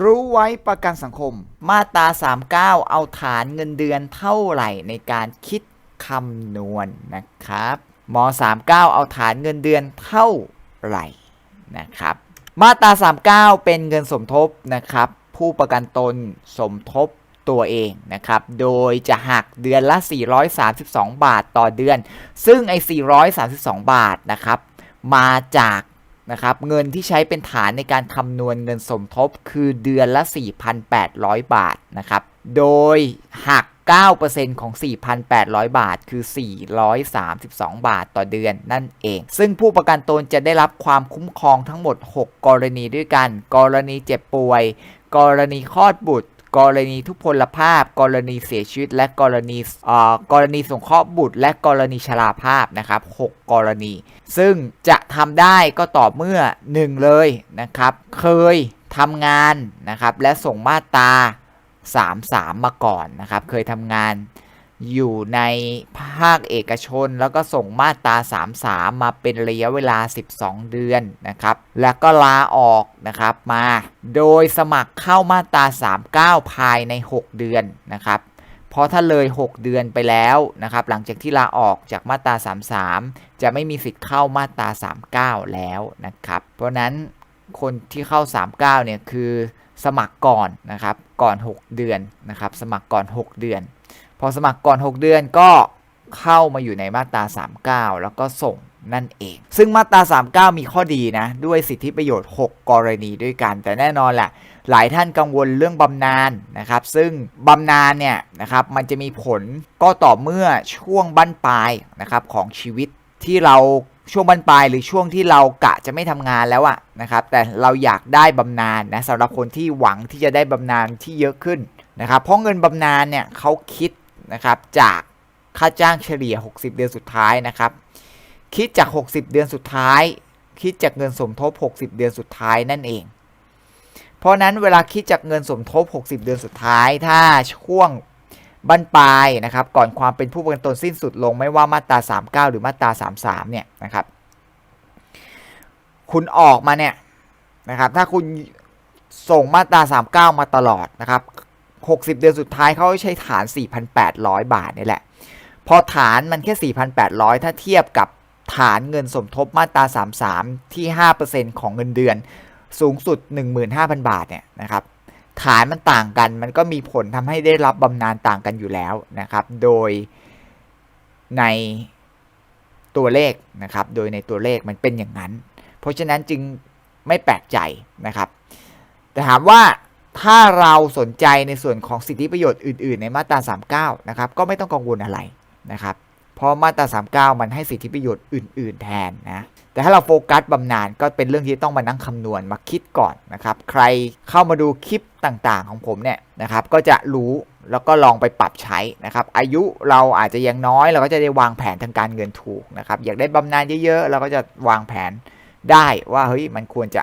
รู้ไว้ประกันสังคม มาตรา 39 เอาฐานเงินเดือนเท่าไหร่ในการคิดคำนวณนะครับม39 เอาฐานเงินเดือนเท่าไหร่นะครับ มาตรา 39 เป็นเงินสมทบนะครับ ผู้ประกันตนสมทบตัวเองนะครับ โดยจะหักเดือนละ 432 บาทต่อเดือน ซึ่งไอ้432 บาทนะครับ มาจาก นะครับเงินที่ใช้เป็นฐานในการคำนวณเงินสมทบคือเดือนละ 4,800 บาทนะครับ โดยหัก 9%ของ 4,800 บาท คือ 432 บาทต่อเดือนนั่นเอง ซึ่งผู้ประกันตนจะได้รับความคุ้มครองทั้งหมด 6 กรณีด้วยกัน กรณีเจ็บป่วย กรณีคลอดบุตร กรณีทุพพลภาพ กรณีเสียชีวิต และกรณีเอ่อกรณีสงเคราะห์บุตร และกรณีชราภาพนะครับ 6 กรณี ซึ่งจะทำได้ก็ต่อเมื่อ 1 เลยนะครับ เคยทำงานนะครับ และส่งมาตรา 33 มาก่อนนะครับ เคยทำงาน อยู่ในภาคเอกชน แล้วก็ส่งมาตรา 33 มาเป็นระยะเวลา 12 เดือนนะครับ แล้วก็ลาออกนะครับมา โดยสมัครเข้ามาตรา 39 ภายใน 6 เดือนนะครับ เพราะถ้าเลย 6 เดือนไปแล้วนะครับ หลังจากที่ลาออกจากมาตรา 33 จะไม่มีสิทธิ์เข้ามาตรา 39 แล้วนะครับ เพราะนั้นคนที่เข้า 39 เนี่ยคือสมัครก่อนนะครับ ก่อน 6 เดือนนะครับ สมัครก่อน 6 เดือน พอสมัครก่อน 6 เดือนก็เข้ามาอยู่ในมาตรา 39 แล้วก็ส่งนั่นเอง ซึ่งมาตรา 39 มีข้อดีนะ ด้วยสิทธิประโยชน์ 6 กรณีด้วยกัน แต่แน่นอนแหละ หลายท่านกังวลเรื่องบำนาญนะครับ ซึ่งบำนาญเนี่ยนะครับ มันจะมีผลก็ต่อเมื่อช่วงบั้นปลายนะครับของชีวิตที่เราช่วงบั้นปลายหรือช่วงที่เรากะจะไม่ทำงานแล้วอะนะครับ แต่เราอยากได้บำนาญนะสำหรับคนที่หวังที่จะได้บำนาญที่เยอะขึ้นนะครับ เพราะเงินบำนาญเนี่ยเขาคิด นะครับจากค่าจ้างเฉลี่ย 60 เดือนสุดท้ายนะครับ คิดจาก 60 เดือนสุดท้าย คิดจากเงินสมทบ 60 เดือนสุดท้ายนั่นเอง เพราะนั้นเวลาคิดจากเงินสมทบ 60 เดือนสุดท้าย ถ้าช่วงบั้นปลายนะครับ ก่อนความเป็นผู้ประกันตนสิ้นสุดลงไม่ว่ามาตรา 39 หรือมาตรา 33 เนี่ยนะครับ คุณออกมาเนี่ยนะครับ ถ้าคุณส่งมาตรา 39 มาตลอดนะครับ 60 เดือนสุดท้ายเขาใช้ฐาน 4,800 บาทนี่แหละ พอฐานมันแค่ 4,800 ถ้าเทียบกับฐานเงินสมทบมาตรา 33 ที่ 5%ของเงินเดือน สูงสุด 15,000 บาทเนี่ยนะครับฐานมันต่างกันมันก็มีผลทำให้ได้รับบำนาญต่างกันอยู่แล้วนะครับ โดยในตัวเลขนะครับ โดยในตัวเลขมันเป็นอย่างนั้น เพราะฉะนั้นจึงไม่แปลกใจนะครับ แต่ถามว่า ถ้าเราสนใจในส่วนของสิทธิประโยชน์อื่น ๆ ในมาตรา 39 นะครับ ก็ไม่ต้องกังวลอะไรนะครับ เพราะมาตรา 39 มันให้สิทธิประโยชน์อื่น ๆ แทนนะ แต่ถ้าเราโฟกัสบำนาญก็เป็นเรื่องที่ต้องมานั่งคำนวณมาคิดก่อนนะครับ ใครเข้ามาดูคลิปต่าง ๆ ของผมเนี่ยนะครับ ก็จะรู้แล้วก็ลองไปปรับใช้นะครับ อายุเราอาจจะยังน้อย เราก็จะได้วางแผนทางการเงินถูกนะครับ อยากได้บำนาญเยอะ ๆ เราก็จะวางแผนได้ว่าเฮ้ยมันควรจะ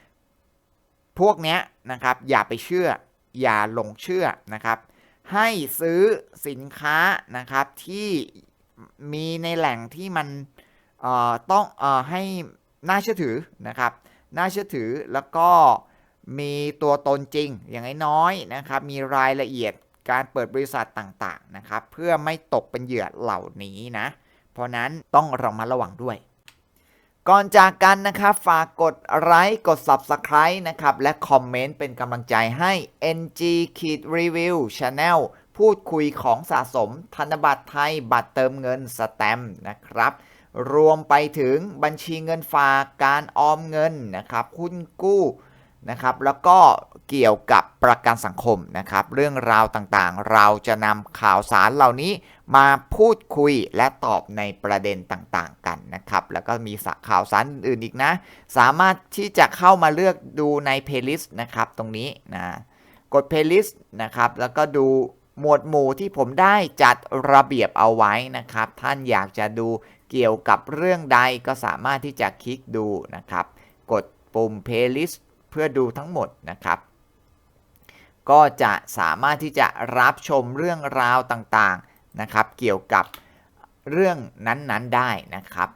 พวกเนี้ยนะครับอย่าไปเชื่อ อย่าหลงเชื่อนะครับ ให้ซื้อสินค้านะครับที่มีในแหล่งที่มันเอ่อต้องเอ่อให้น่าเชื่อถือนะครับ น่าเชื่อถือแล้วก็มีตัวตนจริงอย่างน้อยๆนะครับ มีรายละเอียดการเปิดบริษัทต่างๆนะครับ เพื่อไม่ตกเป็นเหยื่อเหล่านี้นะ เพราะนั้นต้องระมัดระวังด้วย ก่อนจากกันนะครับฝากกดไลค์กด Subscribe นะครับ และคอมเมนต์เป็นกำลังใจให้ NG ขีด Review Channel พูดคุยของสะสมธนบัตรไทยบัตรเติมเงินสแตมนะครับ รวมไปถึงบัญชีเงินฝากการออมเงินนะครับหุ้นกู้ นะครับ แล้วก็เกี่ยวกับประกันสังคมนะครับ เรื่องราวต่างๆ เราจะนำข่าวสารเหล่านี้มาพูดคุยและตอบในประเด็นต่างๆกันนะครับ แล้วก็มีข่าวสารอื่นๆอีกนะ สามารถที่จะเข้ามาเลือกดูในเพลย์ลิสต์นะครับ ตรงนี้นะกดเพลย์ลิสต์นะครับ แล้วก็ดูหมวดหมู่ที่ผมได้จัดระเบียบเอาไว้นะครับ ท่านอยากจะดูเกี่ยวกับเรื่องใดก็สามารถที่จะคลิกดูนะครับ กดปุ่ม playlist เพื่อดูทั้งหมดนะครับ ก็จะสามารถที่จะรับชมเรื่องราวต่างๆนะครับ เกี่ยวกับเรื่องนั้นๆได้นะครับ